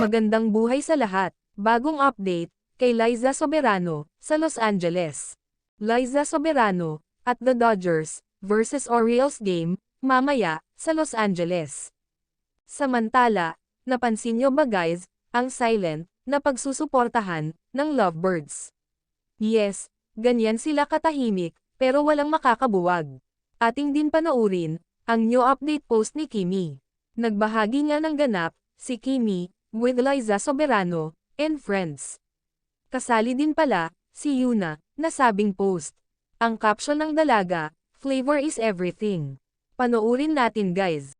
Magandang buhay sa lahat. Bagong update, kay Liza Soberano, sa Los Angeles. Liza Soberano, at the Dodgers, versus Orioles game, mamaya, sa Los Angeles. Samantala, napansin nyo ba guys, ang silent, na pagsusuportahan, ng lovebirds. Yes, ganyan sila katahimik, pero walang makakabuwag. Ating din panoorin, ang new update post ni Kimi. Nagbahagi nga ng ganap, si Kimi, with Liza Soberano, and friends. Kasali din pala, si Yuna, na sabing post. Ang caption ng dalaga, flavor is everything. Panoorin natin guys.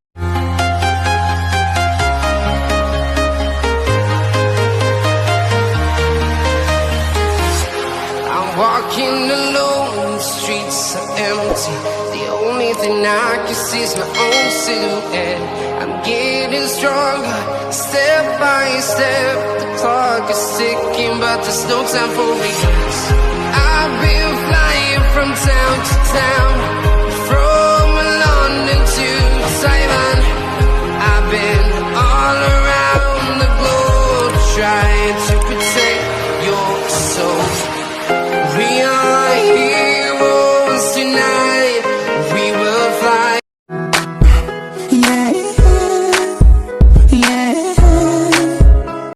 I'm walking alone, the streets are empty. The only thing I can see is my own silhouette. getting stronger, step by step. The clock is ticking, but there's no time for regrets. I've been flying from town to town, from London to Taiwan. I've been all around the globe trying to protect your soul. We are heroes tonight.